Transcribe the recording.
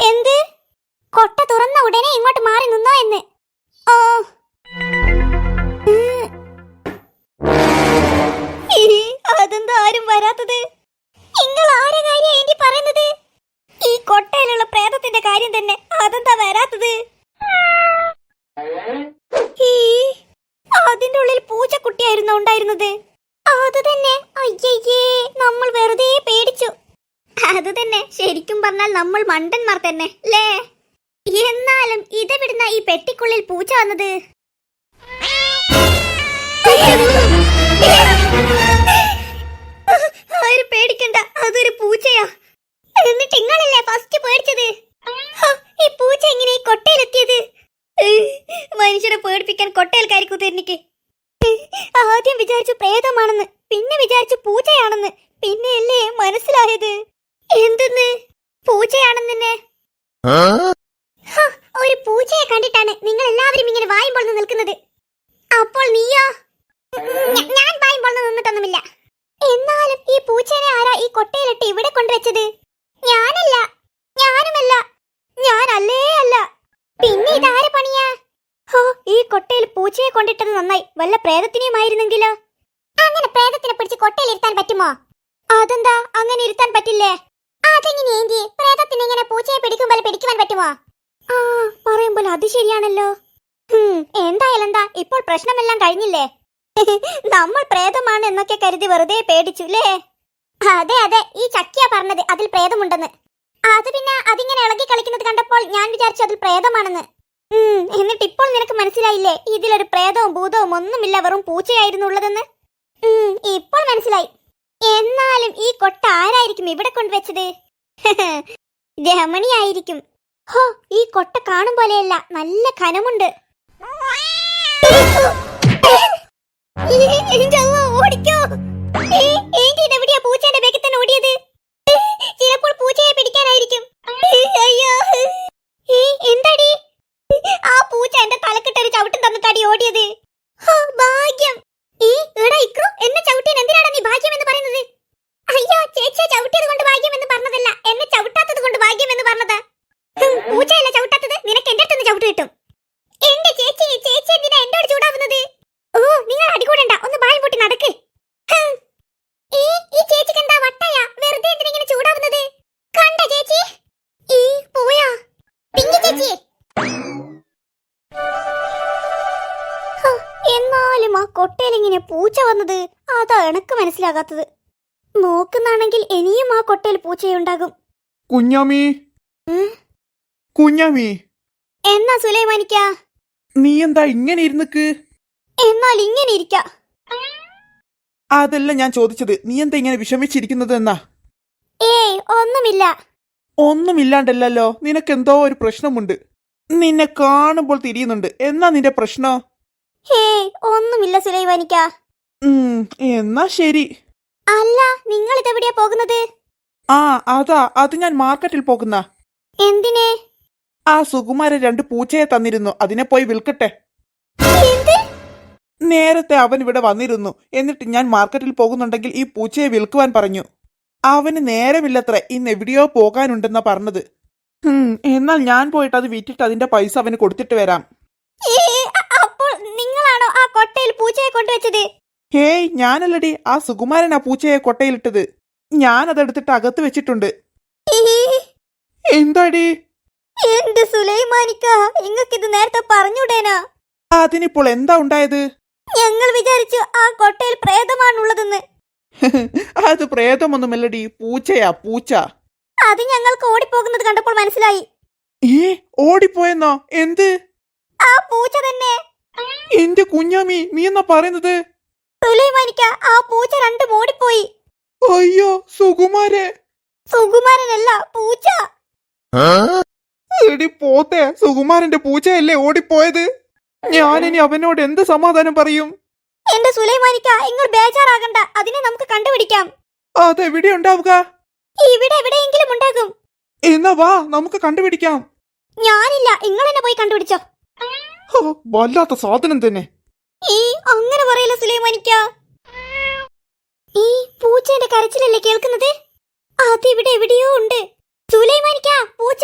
എന്ത്? കൊട്ട തുറന്ന ഉടനെ ഇങ്ങോട്ട് മാറി നിന്നോ എന്ന്. ഓ. അതെന്താ ആരും വരാത്തത്? നിങ്ങൾ ആരെ കാര്യം പറയുന്നത്? ഈ കൊട്ടയിലുള്ള പ്രേതത്തിന്റെ കാര്യം തന്നെ അതെന്താ വരാത്തത് ഈ, അതിന്റെ ഉള്ളിൽ പൂച്ചക്കുട്ടിയായിരുന്നു ഉണ്ടായിരുന്നത് അത് തന്നെ അയ്യയ്യേ നമ്മൾ വെറുതെ പേടിച്ചു അത് തന്നെ ശരിക്കും പറഞ്ഞാൽ നമ്മൾ മണ്ടന്മാർ തന്നെ ലേ എന്നാലും ഇതെവിടുന്ന ഈ പെട്ടിക്കുള്ളിൽ പൂച്ച വന്നത്? ആരും പേടിക്കണ്ട അതൊരു പൂച്ചയാ. എന്നിട്ട് നിങ്ങളല്ലേ ഫസ്റ്റ് പേടിച്ചത്? ഈ പൂച്ച എങ്ങനെ ഈ കൊട്ടയിലെത്തിയത്? മനുഷ്യരെ പേടിപ്പിക്കാൻ കൊട്ടയിൽ കരിക്കൂത്ത് എനിക്ക്. ആദ്യം വിചാരിച്ചു പ്രേതമാണെന്ന് പിന്നെ വിചാരിച്ചു പൂച്ചയാണെന്ന് പിന്നെയല്ലേ മനസ്സിലായത്? എന്തെന്ന്? പൂച്ചയാണെന്നെ നിന്നെ ഒരു പൂച്ചയെ കണ്ടിട്ടാണ് നിങ്ങൾ എല്ലാവരും ഇങ്ങനെ വായും പൊളന്ന് നിൽക്കുന്നത്. അപ്പോൾ നീയോ? ഞാൻ വായും പൊളന്ന് നിന്നിട്ടൊന്നുമില്ല. എന്നാലും ഈ പൂച്ചേനെ ആരാ ഈ കൊട്ടയിലിട്ട് ഇവിടെ കൊണ്ടുവച്ചത്? ഞാനല്ല. ഞാനുമല്ല. ഞാനല്ലേ അല്ല. പിന്നെ ഇതാരെ പണിയാ? ഹോ ഈ കൊട്ടയിൽ പൂച്ചയെ കൊണ്ടിട്ടത് നന്നായി. വല്ല പ്രേതത്തിനെയുമായിരുന്നെങ്കിലോ? അങ്ങനെ പ്രേതത്തിനെ പിടിച്ച് കൊട്ടയിൽ ഇരുത്താൻ പറ്റുമോ? അതെന്താ? അങ്ങനെ ഇരുത്താൻ പറ്റില്ലേ? അതെങ്ങനെ ഏന്തി പ്രേതത്തിന് ഇങ്ങനെ പൂച്ചയെ പിടിക്കുമ്പോൾ പിടിക്കുവാൻ പറ്റുമോ? ആ പറയുമ്പോൾ അത് ശരിയാണല്ലോ. എന്തായാലും എന്താ ഇപ്പോൾ പ്രശ്നമെല്ലാം കഴിഞ്ഞില്ലേ? നമ്മൾ പ്രേതമാണ് എന്നൊക്കെ കരുതി വെറുതെ പേടിച്ചു അല്ലേ അതെ അതെ ഈ ചക്കിയാ പറഞ്ഞത് അതിൽ പ്രേതമുണ്ടെന്ന്. അത് പിന്നെ അതിങ്ങനെ ഇളകി കളിക്കുന്നത് കണ്ടപ്പോൾ ഞാൻ വിചാരിച്ചു അതിൽ പ്രേതമാണെന്ന്. എന്നിട്ട് ഇപ്പോൾ നിനക്ക് മനസ്സിലായില്ലേ ഇതിലൊരു പ്രേതവും ഭൂതവും ഒന്നുമില്ല വെറും പൂച്ചയായിരുന്നു ഉള്ളതെന്ന്? ഇപ്പോൾ മനസ്സിലായി. എന്നാലും ഈ കൊട്ട ആരായിരിക്കും ഇവിടെ കൊണ്ടുവച്ചത്? രമണിയായിരിക്കും ഹോ ഈ കൊട്ട കാണും പോലെയല്ല നല്ല കനമുണ്ട്. പൂച്ചയെ അയ്യോ. എന്താടി? ആ ഭാഗ്യം. എന്നെ എന്തിനാണ് നീ ഭാഗ്യം എന്ന് ഇങ്ങനെ പൂച്ച വന്നത്? അതാ എനക്ക് മനസ്സിലാകാത്തത്. നോക്കുന്നാണെങ്കിൽ ഇനിയും ആ കൊട്ടയിൽ പൂച്ചയുണ്ടാകും. കുഞ്ഞാമി? ഉം? കുഞ്ഞാമി? എന്നാ സുലൈമാനിക്ക? നീ എന്താ ഇങ്ങനെ ഇരുന്നിക്ക്? എന്നാൽ ഇങ്ങനെ ഇരിക്ക. അതല്ല ഞാൻ ചോദിച്ചത്. നീ എന്താ ഇങ്ങനെ വിഷമിച്ചിരിക്കുന്നത് എന്നാ? ഏയ് ഒന്നുമില്ല. ഒന്നുമില്ലാണ്ടല്ലോ നിനക്ക് എന്തോ ഒരു പ്രശ്നമുണ്ട്. നിന്നെ കാണുമ്പോൾ തിരിയുന്നുണ്ട്. എന്നാ നിന്റെ പ്രശ്നം? ഹേയ് ഒന്നുമില്ല സുലൈമാനിക്ക എന്നാ ശരി. അല്ല നിങ്ങൾ ഇതെവിടെയാ പോകുന്നത്? ആ അതാ അത് ഞാൻ മാർക്കറ്റിൽ പോകുന്ന. എന്തിനെ? ആ സുകുമാരൻ രണ്ട് പൂച്ചയെ തന്നിരുന്നു. അതിനെ പോയി വിൽക്കട്ടെ. നേരത്തെ അവൻ ഇവിടെ വന്നിരുന്നു. എന്നിട്ട് ഞാൻ മാർക്കറ്റിൽ പോകുന്നുണ്ടെങ്കിൽ ഈ പൂച്ചയെ വിൽക്കുവാൻ പറഞ്ഞു. അവന് നേരമില്ലത്ര ഇന്ന് എവിടെയോ പോകാനുണ്ടെന്നാ പറഞ്ഞത്. എന്നാൽ ഞാൻ പോയിട്ട് അത് വിറ്റിട്ട് അതിന്റെ പൈസ അവന് കൊടുത്തിട്ട് വരാം ഏ, അ- അപ്പോൾ നിങ്ങളാണോ ആ കൊട്ടയിൽ പൂച്ചയെ കൊണ്ടുവച്ചത്. ഹേയ് ഞാനല്ലടി. ആ സുകുമാരൻ ആ പൂച്ചയെ കൊട്ടയിലിട്ടത്. ഞാൻ അതെടുത്തിട്ട് അകത്ത് വെച്ചിട്ടുണ്ട്. എന്താടി? എന്റെ സുലൈമാനിക്ക? നിങ്ങൾക്കിത് നേരത്തെ പറഞ്ഞുടേനാ. അതിനിപ്പോൾ എന്താ ഉണ്ടായത്? ഞങ്ങൾ വിചാരിച്ചു ആ കൊട്ടയിൽ പ്രേതമാണുള്ളതെന്ന്. അത് പ്രേതമൊന്നുമല്ലടി. പൂച്ചയാ പൂച്ച. അത് ഞങ്ങൾക്ക് ഓടിപ്പോകുന്നത് കണ്ടപ്പോൾ മനസ്സിലായി. ഏ ഓടിപ്പോയെന്നോ? എന്ത്? ആ പൂച്ച തന്നെ. എന്റെ കുഞ്ഞാമി നീ എന്നാ പറയുന്നത്? സുലൈമാനിക്ക ആ പൂച്ച രണ്ടും മൂടിപ്പോയി. അയ്യോ സുകുമാരെ. സുകുമാരനല്ല പൂച്ച. എടി പോത്തെ സുകുമാരന്റെ പൂച്ചയല്ലേ ഓടിപ്പോയത്? ഞാനിനി അവനോട് എന്ത് സമാധാനം പറയും? എന്റെ സുലൈമാനിക്ക നിങ്ങൾ ബേജാറാകണ്ട അതിനെ നമുക്ക് കണ്ടുപിടിക്കാം. അതെവിടെ ഉണ്ടാവുക? ഇവിടെ എവിടെയെങ്കിലും ഉണ്ടാകും. എന്നാ വാ നമുക്ക് കണ്ടുപിടിക്കാം. ഞാനില്ല നിങ്ങൾ എന്നെ പോയി കണ്ടുപിടിച്ചോ. വല്ലാത്ത സാധനം തന്നെ. ഈ അങ്ങനെ പറയല്ല സുലൈമാനിക്ക? ഈ പൂച്ചയുടെ കരച്ചിലല്ലേ കേൾക്കുന്നത്? അത് ഇവിടെ എവിടെയോ ഉണ്ട്. സുലൈമാനിക്ക പൂച്ച